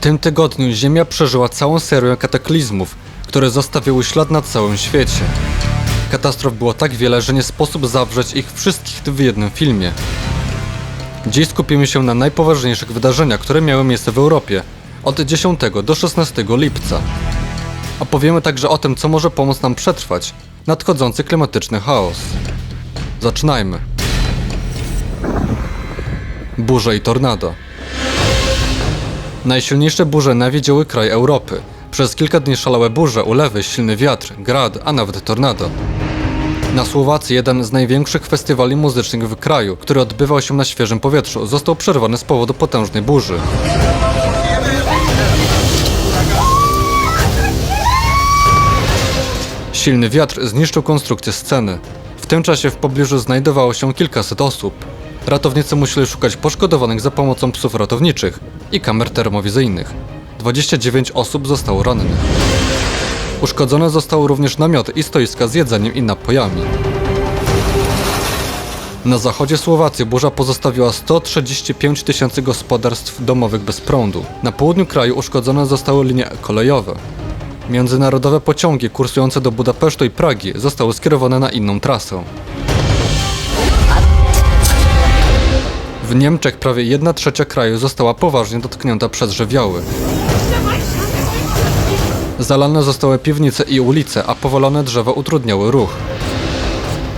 tym tygodniu Ziemia przeżyła całą serię kataklizmów, które zostawiły ślad na całym świecie. Katastrof było tak wiele, że nie sposób zawrzeć ich wszystkich w jednym filmie. Dziś skupimy się na najpoważniejszych wydarzeniach, które miały miejsce w Europie od 10 do 16 lipca. Opowiemy także o tym, co może pomóc nam przetrwać nadchodzący klimatyczny chaos. Zaczynajmy. Burze i tornado. Najsilniejsze burze nawiedziły kraj Europy. Przez kilka dni szalałe burze, ulewy, silny wiatr, grad, a nawet tornado. Na Słowacji jeden z największych festiwali muzycznych w kraju, który odbywał się na świeżym powietrzu, został przerwany z powodu potężnej burzy. Silny wiatr zniszczył konstrukcję sceny. W tym czasie w pobliżu znajdowało się kilkaset osób. Ratownicy musieli szukać poszkodowanych za pomocą psów ratowniczych i kamer termowizyjnych. 29 osób zostało rannych. Uszkodzone zostały również namioty i stoiska z jedzeniem i napojami. Na zachodzie Słowacji burza pozostawiła 135 tysięcy gospodarstw domowych bez prądu. Na południu kraju uszkodzone zostały linie kolejowe. Międzynarodowe pociągi kursujące do Budapesztu i Pragi zostały skierowane na inną trasę. W Niemczech prawie 1 trzecia kraju została poważnie dotknięta przez żywioły. Zalane zostały piwnice i ulice, a powalone drzewa utrudniały ruch.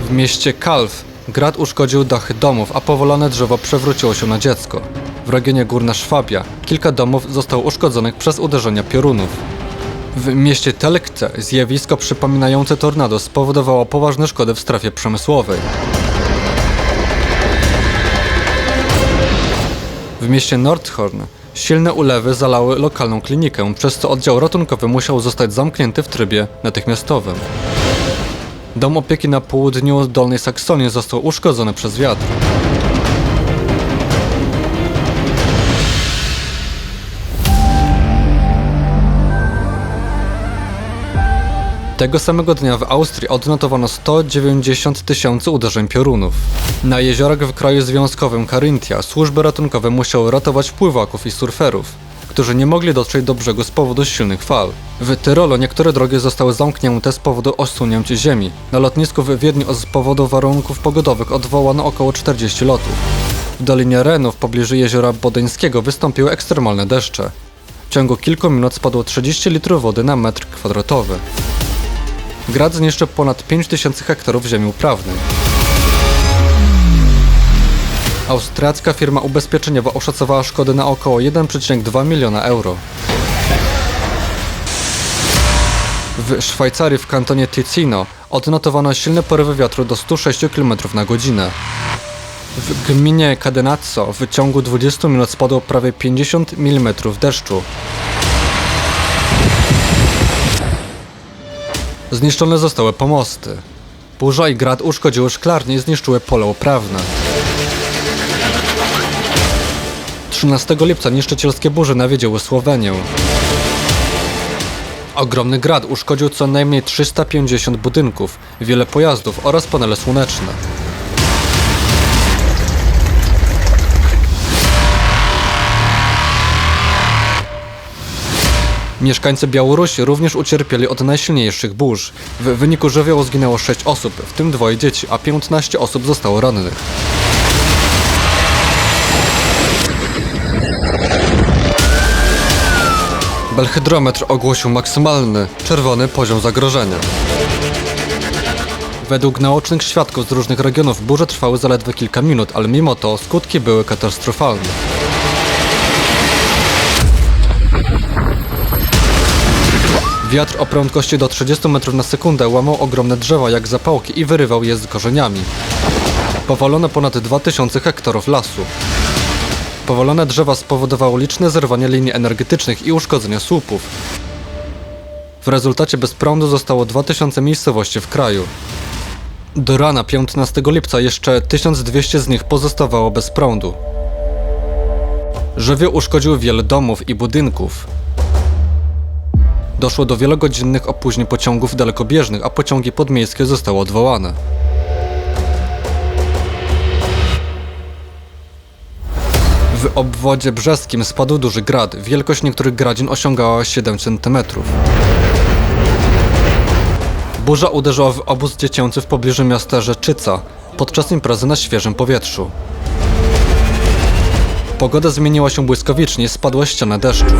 W mieście Kalw grad uszkodził dachy domów, a powalone drzewo przewróciło się na dziecko. W regionie Górna Szwabia kilka domów zostało uszkodzonych przez uderzenia piorunów. W mieście Telkce zjawisko przypominające tornado spowodowało poważne szkody w strefie przemysłowej. W mieście Nordhorn silne ulewy zalały lokalną klinikę, przez co oddział ratunkowy musiał zostać zamknięty w trybie natychmiastowym. Dom opieki na południu Dolnej Saksonii został uszkodzony przez wiatr. Tego samego dnia w Austrii odnotowano 190 tysięcy uderzeń piorunów. Na jeziorach w kraju związkowym Carynthia służby ratunkowe musiały ratować pływaków i surferów, którzy nie mogli dotrzeć do brzegu z powodu silnych fal. W Tyrolu niektóre drogi zostały zamknięte z powodu osunięć ziemi. Na lotnisku w Wiedniu z powodu warunków pogodowych odwołano około 40 lotów. W Dolinie Renu w pobliżu jeziora Bodeńskiego wystąpiły ekstremalne deszcze. W ciągu kilku minut spadło 30 litrów wody na metr kwadratowy. Grad zniszczył ponad 5000 hektarów ziemi uprawnej. Austriacka firma ubezpieczeniowa oszacowała szkody na około 1,2 miliona euro. W Szwajcarii w kantonie Ticino odnotowano silne porywy wiatru do 106 km na godzinę. W gminie Cadenazzo w ciągu 20 minut spadło prawie 50 mm deszczu. Zniszczone zostały pomosty. Burza i grad uszkodziły szklarnie i zniszczyły pole uprawne. 13 lipca niszczycielskie burze nawiedziły Słowenię. Ogromny grad uszkodził co najmniej 350 budynków, wiele pojazdów oraz panele słoneczne. Mieszkańcy Białorusi również ucierpieli od najsilniejszych burz. W wyniku żywiołu zginęło 6 osób, w tym dwoje dzieci, a 15 osób zostało rannych. Belhydrometr ogłosił maksymalny, czerwony poziom zagrożenia. Według naocznych świadków z różnych regionów burze trwały zaledwie kilka minut, ale mimo to skutki były katastrofalne. Wiatr o prędkości do 30 metrów na sekundę łamał ogromne drzewa jak zapałki i wyrywał je z korzeniami. Powalono ponad 2000 hektarów lasu. Powalone drzewa spowodowało liczne zerwanie linii energetycznych i uszkodzenia słupów. W rezultacie bez prądu zostało 2000 miejscowości w kraju. Do rana 15 lipca jeszcze 1200 z nich pozostawało bez prądu. Żywioł uszkodził wiele domów i budynków. Doszło do wielogodzinnych opóźnień pociągów dalekobieżnych, a pociągi podmiejskie zostały odwołane. W obwodzie brzeskim spadł duży grad. Wielkość niektórych gradzin osiągała 7 cm. Burza uderzyła w obóz dziecięcy w pobliżu miasta Rzeczyca podczas imprezy na świeżym powietrzu. Pogoda zmieniła się błyskawicznie, spadła ściana deszczu.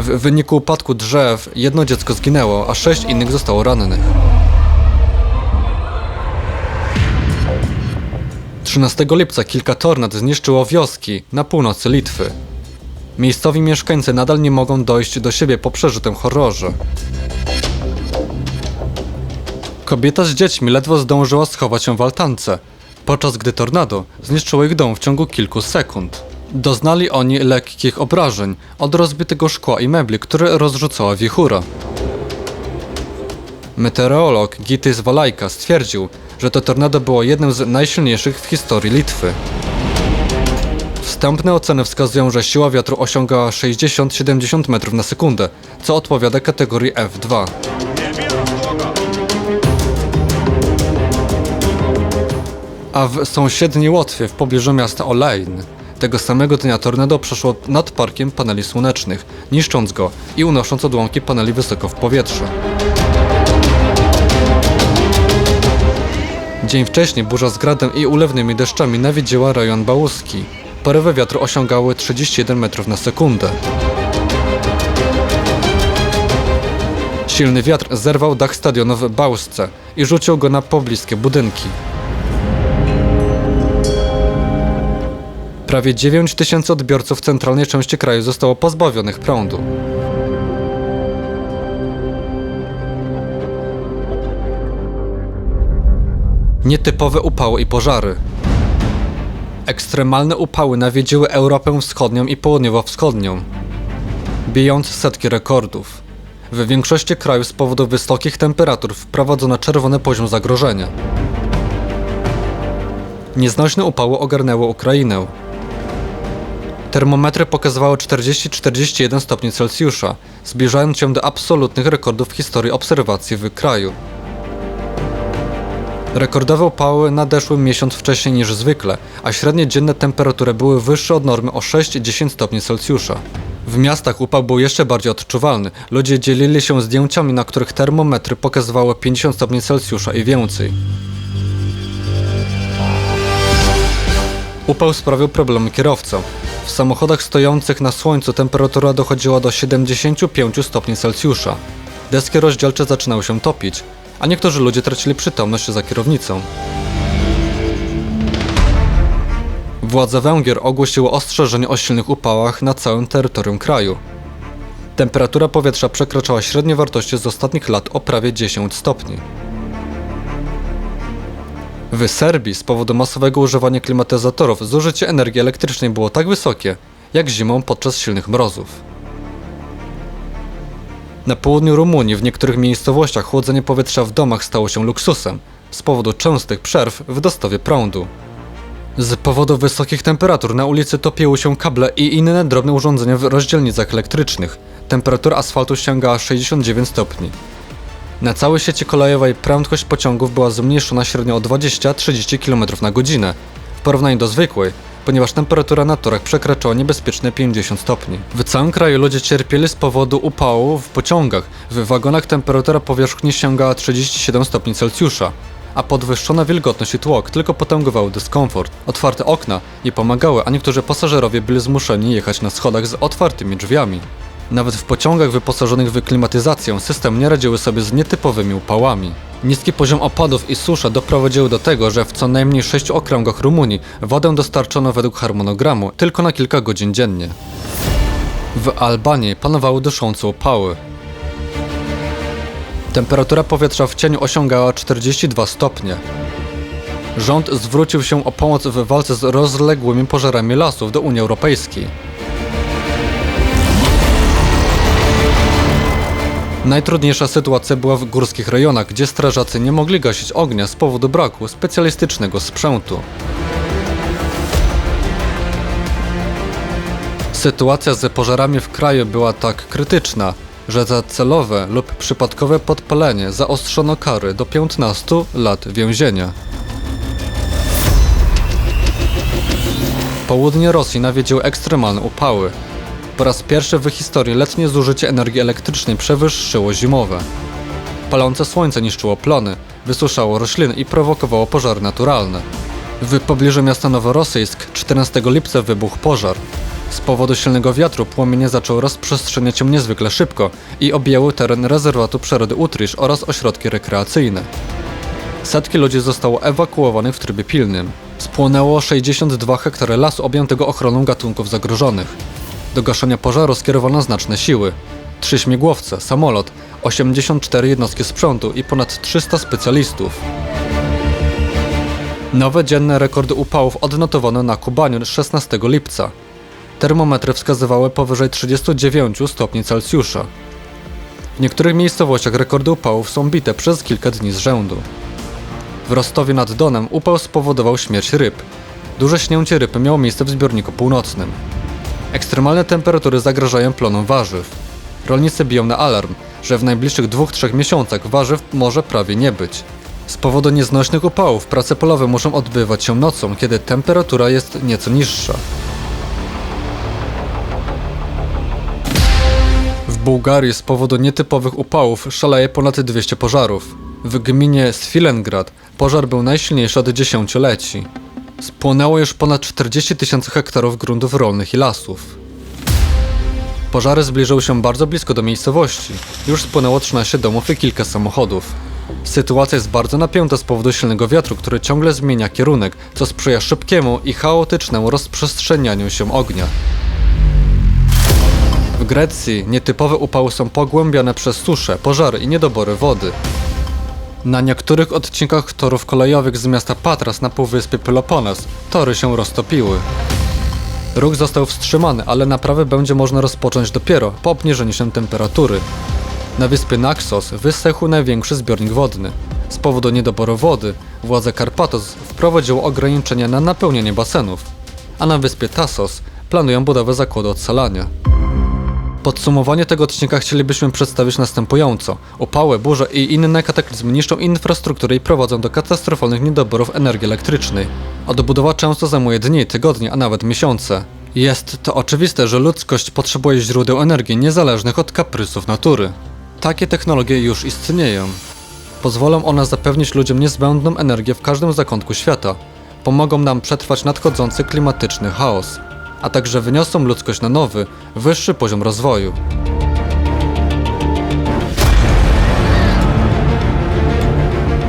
W wyniku upadku drzew jedno dziecko zginęło, a sześć innych zostało rannych. 13 lipca kilka tornad zniszczyło wioski na północy Litwy. Miejscowi mieszkańcy nadal nie mogą dojść do siebie po przeżytym horrorze. Kobieta z dziećmi ledwo zdążyła schować się w altance, podczas gdy tornado zniszczyło ich dom w ciągu kilku sekund. Doznali oni lekkich obrażeń od rozbitego szkła i mebli, które rozrzucała wichura. Meteorolog Gitys Walajka stwierdził, że to tornado było jednym z najsilniejszych w historii Litwy. Wstępne oceny wskazują, że siła wiatru osiągała 60-70 metrów na sekundę, co odpowiada kategorii F2. A w sąsiedniej Łotwie, w pobliżu miasta Olein, tego samego dnia tornado przeszło nad parkiem paneli słonecznych, niszcząc go i unosząc odłamki paneli wysoko w powietrze. Dzień wcześniej burza z gradem i ulewnymi deszczami nawiedziła rejon bałuski. Porywy wiatru osiągały 31 metrów na sekundę. Silny wiatr zerwał dach stadionu w Bałsce i rzucił go na pobliskie budynki. Prawie 9 tysięcy odbiorców w centralnej części kraju zostało pozbawionych prądu. Nietypowe upały i pożary. Ekstremalne upały nawiedziły Europę Wschodnią i Południowo-Wschodnią, bijąc setki rekordów. W większości krajów z powodu wysokich temperatur wprowadzono czerwony poziom zagrożenia. Nieznośne upały ogarnęły Ukrainę. Termometry pokazywały 40-41 stopni Celsjusza, zbliżając się do absolutnych rekordów w historii obserwacji w kraju. Rekordowe upały nadeszły miesiąc wcześniej niż zwykle, a średnie dzienne temperatury były wyższe od normy o 6-10 stopni Celsjusza. W miastach upał był jeszcze bardziej odczuwalny. Ludzie dzielili się zdjęciami, na których termometry pokazywały 50 stopni Celsjusza i więcej. Upał sprawił problemy kierowcom. W samochodach stojących na słońcu temperatura dochodziła do 75 stopni Celsjusza. Deski rozdzielcze zaczynały się topić, a niektórzy ludzie tracili przytomność za kierownicą. Władze Węgier ogłosiły ostrzeżenie o silnych upałach na całym terytorium kraju. Temperatura powietrza przekraczała średnie wartości z ostatnich lat o prawie 10 stopni. W Serbii z powodu masowego używania klimatyzatorów zużycie energii elektrycznej było tak wysokie, jak zimą podczas silnych mrozów. Na południu Rumunii w niektórych miejscowościach chłodzenie powietrza w domach stało się luksusem z powodu częstych przerw w dostawie prądu. Z powodu wysokich temperatur na ulicy topiły się kable i inne drobne urządzenia w rozdzielnicach elektrycznych. Temperatura asfaltu sięgała 69 stopni. Na całej sieci kolejowej prędkość pociągów była zmniejszona średnio o 20-30 km na godzinę w porównaniu do zwykłej, ponieważ temperatura na torach przekraczała niebezpieczne 50 stopni. W całym kraju ludzie cierpieli z powodu upału w pociągach. W wagonach temperatura powierzchni sięgała 37 stopni Celsjusza, a podwyższona wilgotność i tłok tylko potęgowały dyskomfort. Otwarte okna nie pomagały, a niektórzy pasażerowie byli zmuszeni jechać na schodach z otwartymi drzwiami. Nawet w pociągach wyposażonych w klimatyzację system nie radziły sobie z nietypowymi upałami. Niski poziom opadów i susza doprowadziły do tego, że w co najmniej sześciu okręgach Rumunii wodę dostarczono według harmonogramu tylko na kilka godzin dziennie. W Albanii panowały duszące upały. Temperatura powietrza w cieniu osiągała 42 stopnie. Rząd zwrócił się o pomoc w walce z rozległymi pożarami lasów do Unii Europejskiej. Najtrudniejsza sytuacja była w górskich rejonach, gdzie strażacy nie mogli gasić ognia z powodu braku specjalistycznego sprzętu. Sytuacja z pożarami w kraju była tak krytyczna, że za celowe lub przypadkowe podpalenie zaostrzono kary do 15 lat więzienia. Południe Rosji nawiedziły ekstremalne upały. Po raz pierwszy w historii letnie zużycie energii elektrycznej przewyższyło zimowe. Palące słońce niszczyło plony, wysuszało rośliny i prowokowało pożary naturalne. W pobliżu miasta Noworosyjsk 14 lipca wybuchł pożar. Z powodu silnego wiatru płomienie zaczął rozprzestrzeniać się niezwykle szybko i objały teren rezerwatu przyrody Utrisz oraz ośrodki rekreacyjne. Setki ludzi zostało ewakuowanych w trybie pilnym. Spłonęło 62 hektary lasu objętego ochroną gatunków zagrożonych. Do gaszenia pożaru skierowano znaczne siły. Trzy śmigłowce, samolot, 84 jednostki sprzętu i ponad 300 specjalistów. Nowe dzienne rekordy upałów odnotowano na Kubaniu 16 lipca. Termometry wskazywały powyżej 39 stopni Celsjusza. W niektórych miejscowościach rekordy upałów są bite przez kilka dni z rzędu. W Rostowie nad Donem upał spowodował śmierć ryb. Duże śnięcie ryb miało miejsce w zbiorniku północnym. Ekstremalne temperatury zagrażają plonom warzyw. Rolnicy biją na alarm, że w najbliższych 2-3 miesiącach warzyw może prawie nie być. Z powodu nieznośnych upałów prace polowe muszą odbywać się nocą, kiedy temperatura jest nieco niższa. W Bułgarii z powodu nietypowych upałów szaleje ponad 200 pożarów. W gminie Swilengrad pożar był najsilniejszy od dziesięcioleci. Spłonęło już ponad 40 tysięcy hektarów gruntów rolnych i lasów. Pożary zbliżyły się bardzo blisko do miejscowości. Już spłonęło 13 domów i kilka samochodów. Sytuacja jest bardzo napięta z powodu silnego wiatru, który ciągle zmienia kierunek, co sprzyja szybkiemu i chaotycznemu rozprzestrzenianiu się ognia. W Grecji nietypowe upały są pogłębiane przez susze, pożary i niedobory wody. Na niektórych odcinkach torów kolejowych z miasta Patras na półwyspie Pelopones tory się roztopiły. Ruch został wstrzymany, ale naprawę będzie można rozpocząć dopiero po obniżeniu się temperatury. Na wyspie Naxos wysechł największy zbiornik wodny. Z powodu niedoboru wody władze Karpatos wprowadziły ograniczenia na napełnienie basenów, a na wyspie Tassos planują budowę zakładu odsalania. Podsumowanie tego odcinka chcielibyśmy przedstawić następująco. Upały, burze i inne kataklizmy niszczą infrastrukturę i prowadzą do katastrofalnych niedoborów energii elektrycznej. Odbudowa często zajmuje dni, tygodnie, a nawet miesiące. Jest to oczywiste, że ludzkość potrzebuje źródeł energii niezależnych od kaprysów natury. Takie technologie już istnieją. Pozwolą one zapewnić ludziom niezbędną energię w każdym zakątku świata. Pomogą nam przetrwać nadchodzący klimatyczny chaos, a także wyniosą ludzkość na nowy, wyższy poziom rozwoju.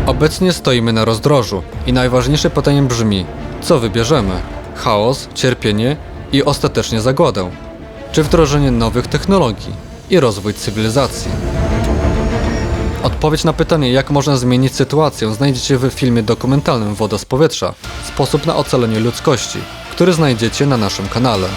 Obecnie stoimy na rozdrożu i najważniejsze pytanie brzmi: co wybierzemy? Chaos, cierpienie i ostatecznie zagładę? Czy wdrożenie nowych technologii i rozwój cywilizacji? Odpowiedź na pytanie, jak można zmienić sytuację, znajdziecie w filmie dokumentalnym Woda z powietrza Sposób na ocalenie ludzkości, który znajdziecie na naszym kanale.